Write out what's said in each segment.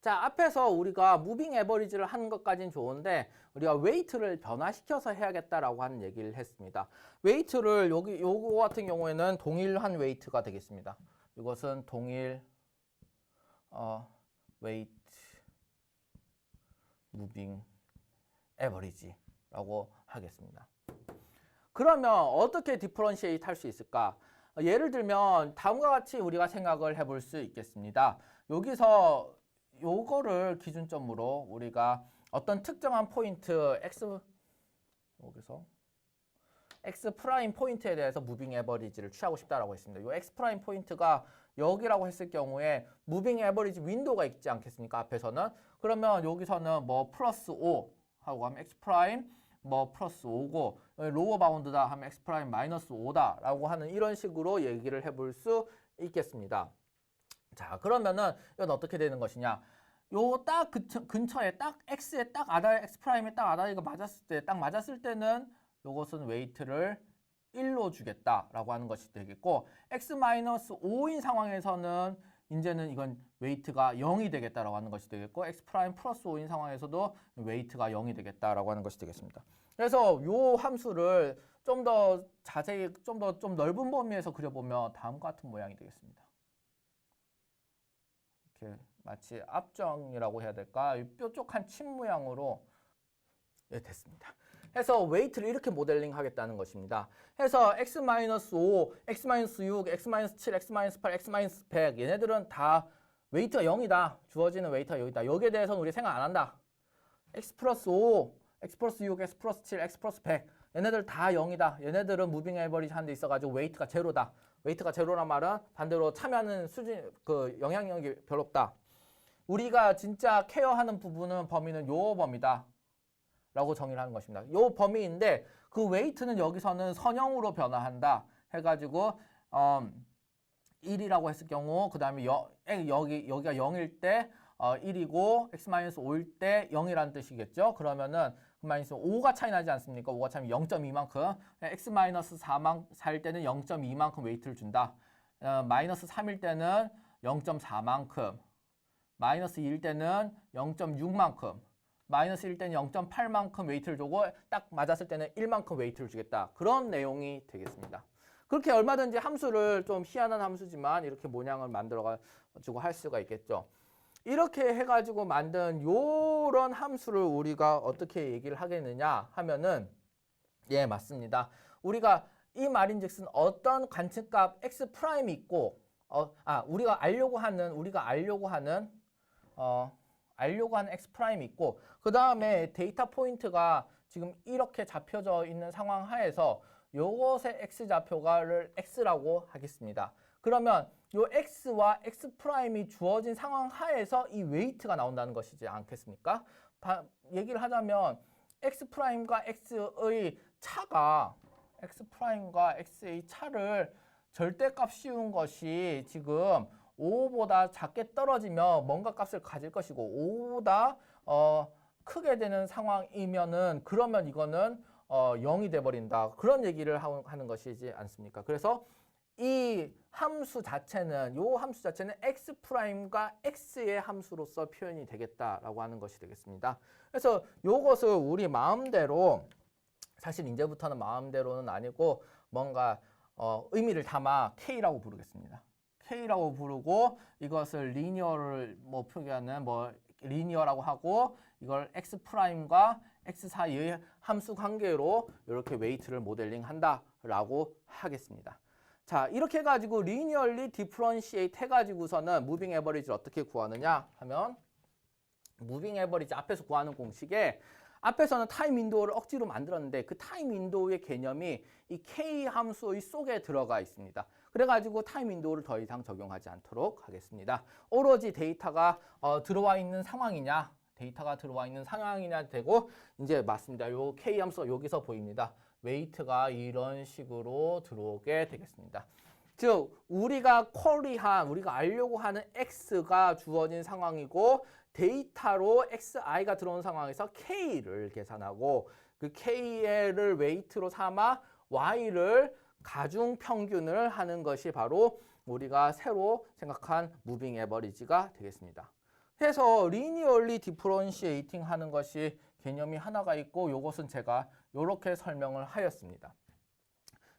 자, 앞에서 우리가 무빙 에버리지를 하는 것까지는 좋은데 우리가 웨이트를 변화시켜서 해야겠다라고 하는 얘기를 했습니다. 웨이트를 여기 요거 같은 경우에는 동일한 웨이트가 되겠습니다. 이것은 동일 어 웨이트 무빙 에버리지라고 하겠습니다. 그러면 어떻게 디퍼런시에이트 할 수 있을까? 어, 예를 들면 다음과 같이 우리가 생각을 해볼 수 있겠습니다. 여기서 요거를 기준점으로 우리가 어떤 특정한 포인트 x 여기서 x 프라임 포인트에 대해서 무빙 에버리지를 취하고 싶다라고 했습니다. 요 x 프라임 포인트가 여기라고 했을 경우에 무빙 에버리지 윈도우가 있지 않겠습니까? 앞에서는 그러면 여기서는 뭐 플러스 5 하고 하면 x 프라임 뭐 플러스 5고 로어 바운드다 하면 x 프라임 마이너스 5다라고 하는 이런 식으로 얘기를 해볼 수 있겠습니다. 자 그러면은 이건 어떻게 되는 것이냐? 요 딱 근처에 딱 x에 딱 아다 x 프라임에 딱 아다리가 맞았을 때 딱 맞았을 때는 요것은 웨이트를 1로 주겠다라고 하는 것이 되겠고 x 마이너스 5인 상황에서는 이제는 이건 웨이트가 0이 되겠다라고 하는 것이 되겠고 x 프라임 플러스 5인 상황에서도 웨이트가 0이 되겠다라고 하는 것이 되겠습니다. 그래서 요 함수를 좀 더 자세히 좀 더좀 넓은 범위에서 그려보면 다음과 같은 모양이 되겠습니다. 이렇게 마치 앞정이라고 해야 될까? 이 뾰족한 침 모양으로 예, 됐습니다. 해서 웨이트를 이렇게 모델링 하겠다는 것입니다. 해서 x-5, x-6, x-7, x-8, x-100 얘네들은 다 웨이트가 0이다. 주어지는 웨이트가 0이다. 여기에 대해서는 우리 생각 안 한다. x 플러스 5, x 플러스 6, x 플러스 7, x 플러스 100 얘네들 다 0이다. 얘네들은 무빙 에버리지 한데 있어가지고 웨이트가 제로다. 웨이트가 제로란 말은 반대로 참여하는 수준 그 영향력이 별로 없다. 우리가 진짜 케어하는 부분은 범위는 요 범위다. 라고 정의를 하는 것입니다. 요 범위인데 그 웨이트는 여기서는 선형으로 변화한다 해가지고 음, 1이라고 했을 경우 그 다음에 여기 여기가 0일 때 어, 1이고 x-5일 때 0이라는 뜻이겠죠. 그러면은 그 마이너스 5가 차이 나지 않습니까? 5가 차이 0.2만큼 x-4만 4일 때는 0.2만큼 웨이트를 준다. 어, 마이너스 3일 때는 0.4만큼 마이너스 2일 때는 0.6만큼 마이너스 1 때는 0.8만큼 웨이트를 주고 딱 맞았을 때는 1만큼 웨이트를 주겠다. 그런 내용이 되겠습니다. 그렇게 얼마든지 함수를 좀 희한한 함수지만 이렇게 모양을 만들어 가지고 할 수가 있겠죠. 이렇게 해가지고 만든 요런 함수를 우리가 어떻게 얘기를 하겠느냐 하면은 예 맞습니다. 우리가 이 말인즉슨 어떤 관측값 x 프라임이 있고 어, 아 우리가 알려고 하는 우리가 알려고 하는 어, 알려고 하는 x 프라임이 있고 그 다음에 데이터 포인트가 지금 이렇게 잡혀져 있는 상황 하에서 요것의 x 좌표가를 x라고 하겠습니다. 그러면 요 x와 x 프라임이 주어진 상황 하에서 이 웨이트가 나온다는 것이지 않겠습니까? 바, 얘기를 하자면 x 프라임과 x의 차가 x 프라임과 x의 차를 절대값 씌운 것이 지금 5보다 작게 떨어지면 뭔가 값을 가질 것이고 5보다 어, 크게 되는 상황이면은 그러면 이거는 어, 0이 돼 버린다. 그런 얘기를 하는 것이지 않습니까? 그래서 이 함수 자체는 요 함수 자체는 x 프라임과 x의 함수로서 표현이 되겠다라고 하는 것이 되겠습니다. 그래서 요것을 우리 마음대로 사실 이제부터는 마음대로는 아니고 뭔가 어, 의미를 담아 k라고 부르겠습니다. K라고 부르고 이것을 리니어를 뭐 표기하는 뭐 리니어라고 하고 이걸 x 프라임과 x 사이의 함수 관계로 이렇게 웨이트를 모델링 한다라고 하겠습니다. 자, 이렇게 해 가지고 리니얼리 디프런시에이트 해 가지고서는 무빙 에버리지를 어떻게 구하느냐 하면 무빙 에버리지 앞에서 구하는 공식에 앞에서는 타임 윈도우를 억지로 만들었는데 그 타임 윈도우의 개념이 이 K 함수의 속에 들어가 있습니다. 그래가지고 타임 윈도우를 더 이상 적용하지 않도록 하겠습니다. 오로지 데이터가 어, 들어와 있는 상황이냐 데이터가 들어와 있는 상황이냐 되고 이제 맞습니다. 요 K 함수가 여기서 보입니다. 웨이트가 이런 식으로 들어오게 되겠습니다. 즉 우리가 쿼리한 우리가 알려고 하는 x가 주어진 상황이고 데이터로 xi가 들어온 상황에서 k를 계산하고 그 k를 웨이트로 삼아 y를 가중 평균을 하는 것이 바로 우리가 새로 생각한 무빙 에버리지가 되겠습니다. 해서 리니얼리 디프런시에이팅 하는 것이 개념이 하나가 있고 요것은 제가 이렇게 설명을 하였습니다.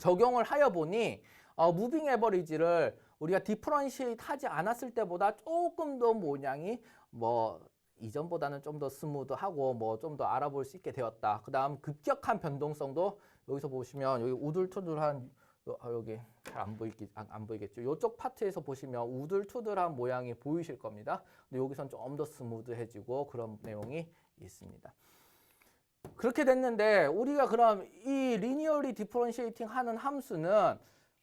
적용을 하여 보니 어, 무빙 에버리지를 우리가 디프런시에이트 하지 않았을 때보다 조금 더 모양이 뭐 이전보다는 좀 더 스무드하고 뭐 좀 더 알아볼 수 있게 되었다. 그 다음 급격한 변동성도 여기서 보시면 여기 우둘투둘한 요- 아, 여기 잘 안 보이겠 안, 안 보이겠죠. 이쪽 파트에서 보시면 우둘투둘한 모양이 보이실 겁니다. 근데 여기선 좀 더 스무드해지고 그런 내용이 있습니다. 그렇게 됐는데 우리가 그럼 이 리니어리 디퍼런시에이팅 하는 함수는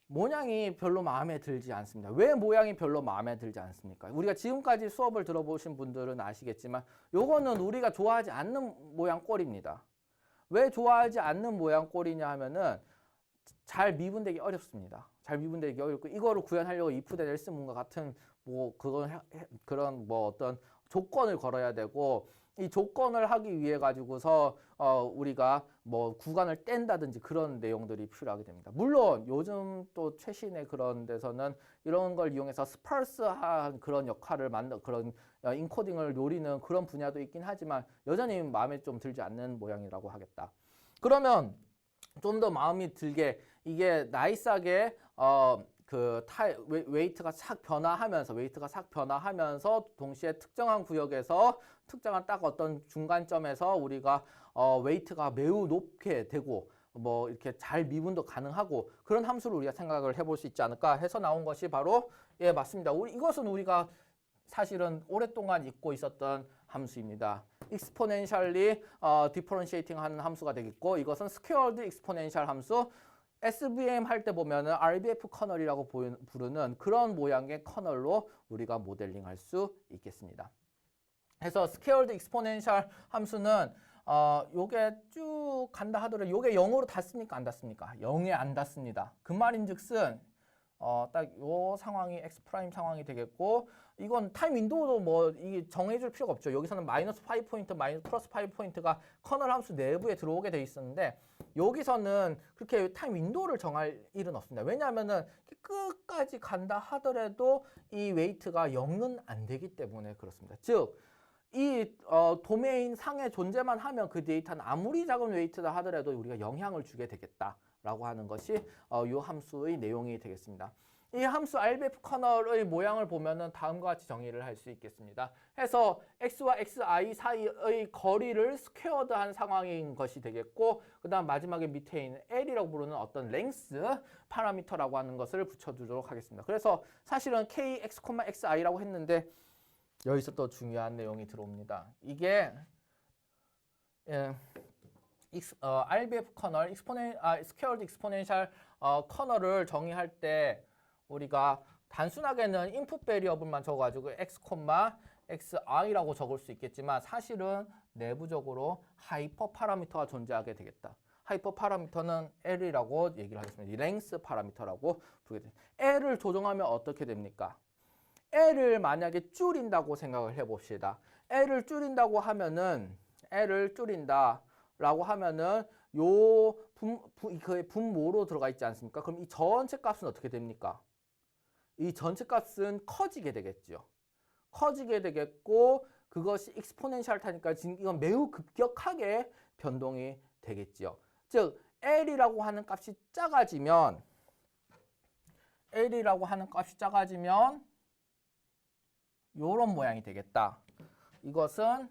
모양이 별로 마음에 들지 않습니다. 왜 모양이 별로 마음에 들지 않습니까? 우리가 지금까지 수업을 들어보신 분들은 아시겠지만 요거는 우리가 좋아하지 않는 모양 꼴입니다. 왜 좋아하지 않는 모양 꼴이냐 하면은 잘 미분되기 어렵습니다. 잘 미분되기 어렵고 이거를 구현하려고 if then else 문과 같은 뭐 그건 그런 뭐 어떤 조건을 걸어야 되고 이 조건을 하기 위해 가지고서 어 우리가 뭐 구간을 뗀다든지 그런 내용들이 필요하게 됩니다. 물론 요즘 또 최신의 그런 데서는 이런 걸 이용해서 스파르스한 그런 역할을 만든 그런 어, 인코딩을 노리는 그런 분야도 있긴 하지만 여전히 마음에 좀 들지 않는 모양이라고 하겠다. 그러면 좀 더 마음이 들게 이게 나이스하게 어 그 타이 웨- 웨이트가 싹 변화하면서 웨이트가 싹 변화하면서 동시에 특정한 구역에서 특정한 딱 어떤 중간점에서 우리가 어 웨이트가 매우 높게 되고 뭐 이렇게 잘 미분도 가능하고 그런 함수를 우리가 생각을 해볼 수 있지 않을까 해서 나온 것이 바로 예 맞습니다. 우리 이것은 우리가 사실은 오랫동안 잊고 있었던 함수입니다. Exponentially 어, differentiating 하는 함수가 되겠고 이것은 squared exponential 함수 SVM 할 때 보면은 RBF 커널이라고 부르는 그런 모양의 커널로 우리가 모델링 할 수 있겠습니다. 그래서 squared exponential 함수는 어 요게 쭉 간다 하더라도 요게 0으로 닿습니까 안 닿습니까? 0에 안 닿습니다. 그 말인 즉슨 어, 딱 요 상황이 x 프라임 상황이 되겠고 이건 타임 윈도우도 뭐이 정해줄 필요가 없죠. 여기서는 마이너스 5 포인트, 마이너스 플러스 5 포인트가 커널 함수 내부에 들어오게 돼 있었는데 여기서는 그렇게 타임 윈도우를 정할 일은 없습니다. 왜냐하면은 끝까지 간다 하더라도 이 웨이트가 0은 안 되기 때문에 그렇습니다. 즉 이 어, 도메인 상의 존재만 하면 그 데이터는 아무리 작은 웨이트다 하더라도 우리가 영향을 주게 되겠다 라고 하는 것이 어, 이 함수의 내용이 되겠습니다. 이 함수 RBF 커널의 모양을 보면은 다음과 같이 정의를 할 수 있겠습니다. 해서 x와 xi 사이의 거리를 스퀘어드한 상황인 것이 되겠고 그 다음 마지막에 밑에 있는 l이라고 부르는 어떤 랭스 파라미터라고 하는 것을 붙여두도록 하겠습니다. 그래서 사실은 kx, xi라고 했는데 여기서 또 중요한 내용이 들어옵니다. 이게 예, 어, RBF 커널, 익스포넨, 아, 스퀘어드 익스포넨셜 어, 커널을 정의할 때 우리가 단순하게는 인풋 베리어블만 적어가지고 x, xi라고 적을 수 있겠지만 사실은 내부적으로 하이퍼 파라미터가 존재하게 되겠다. 하이퍼 파라미터는 L이라고 얘기를 하겠습니다. 이 랭스 파라미터라고 부르게 됩니다. L을 조정하면 어떻게 됩니까? L을 만약에 줄인다고 생각을 해봅시다. L을 줄인다고 하면은 L을 줄인다 라고 하면은 요 분, 분, 그 분모로 들어가 있지 않습니까? 그럼 이 전체 값은 어떻게 됩니까? 이 전체 값은 커지게 되겠죠. 커지게 되겠고 그것이 익스포넨셜 타니까 지금 이건 매우 급격하게 변동이 되겠죠. 즉 L이라고 하는 값이 작아지면 L이라고 하는 값이 작아지면 요런 모양이 되겠다. 이것은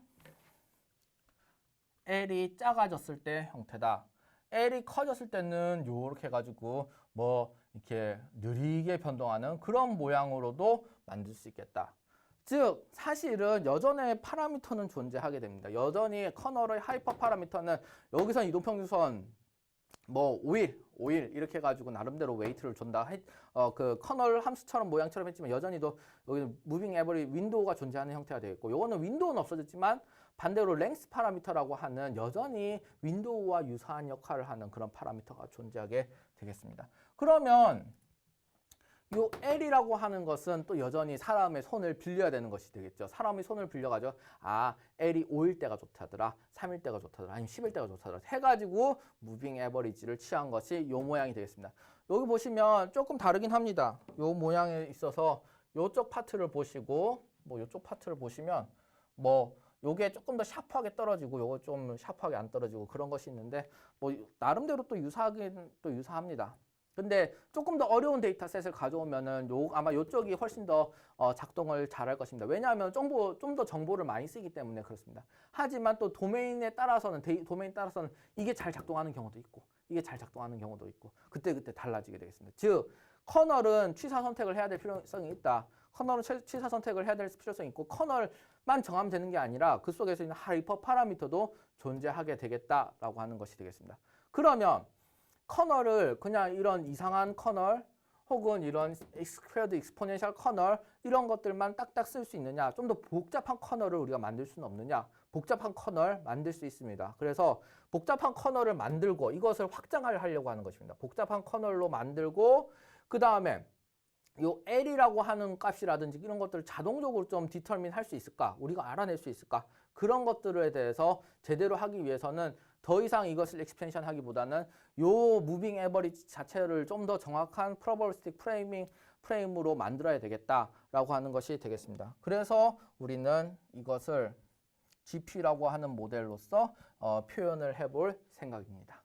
L이 작아졌을 때 형태다. L이 커졌을 때는 요렇게 해가지고 뭐 이렇게 느리게 변동하는 그런 모양으로도 만들 수 있겠다. 즉 사실은 여전히 파라미터는 존재하게 됩니다. 여전히 커널의 하이퍼 파라미터는 여기선 이동평균선 뭐 5일, 5일 이렇게 해가지고 나름대로 웨이트를 준다. 했- 어, 그 커널 함수처럼 모양처럼 했지만 여전히도 여기는 무빙 에버리 윈도우가 존재하는 형태가 되겠고 요거는 윈도우는 없어졌지만 반대로 랭스 파라미터라고 하는 여전히 윈도우와 유사한 역할을 하는 그런 파라미터가 존재하게 되겠습니다. 그러면 요 L이라고 하는 것은 또 여전히 사람의 손을 빌려야 되는 것이 되겠죠. 사람의 손을 빌려가지고 아 L이 5일 때가 좋다더라, 3일 때가 좋다더라, 아니면 10일 때가 좋다더라 해가지고 무빙 에버리지를 취한 것이 요 모양이 되겠습니다. 여기 보시면 조금 다르긴 합니다. 요 모양에 있어서 요쪽 파트를 보시고 뭐 이쪽 파트를 보시면 뭐 요게 조금 더 샤프하게 떨어지고 요거 좀 샤프하게 안 떨어지고 그런 것이 있는데 뭐 나름대로 또 유사하긴 또 유사합니다. 근데 조금 더 어려운 데이터셋을 가져오면은 요 아마 요쪽이 훨씬 더 어, 작동을 잘할 것입니다. 왜냐하면 정보 좀 더 정보를 많이 쓰기 때문에 그렇습니다. 하지만 또 도메인에 따라서는 데이, 도메인 따라서는 이게 잘 작동하는 경우도 있고 이게 잘 작동하는 경우도 있고 그때 그때 달라지게 되겠습니다. 즉 커널은 취사 선택을 해야 될 필요성이 있다. 커널은 취- 취사 선택을 해야 될 필요성이 있고 커널만 정하면 되는 게 아니라 그 속에서 있는 하이퍼 파라미터도 존재하게 되겠다라고 하는 것이 되겠습니다. 그러면 커널을 그냥 이런 이상한 커널 혹은 이런 스퀘어드 익스포넨셜 커널 이런 것들만 딱딱 쓸 수 있느냐? 좀 더 복잡한 커널을 우리가 만들 수는 없느냐? 복잡한 커널 만들 수 있습니다. 그래서 복잡한 커널을 만들고 이것을 확장을 하려고 하는 것입니다. 복잡한 커널로 만들고 그 다음에 요 L이라고 하는 값이라든지 이런 것들을 자동적으로 좀 디터민 할 수 있을까 우리가 알아낼 수 있을까 그런 것들에 대해서 제대로 하기 위해서는 더 이상 이것을 익스펜션 하기보다는 요 무빙 에버리지 자체를 좀 더 정확한 프로버스틱 프레이밍 프레임으로 만들어야 되겠다라고 하는 것이 되겠습니다. 그래서 우리는 이것을 GP라고 하는 모델로서 어, 표현을 해볼 생각입니다.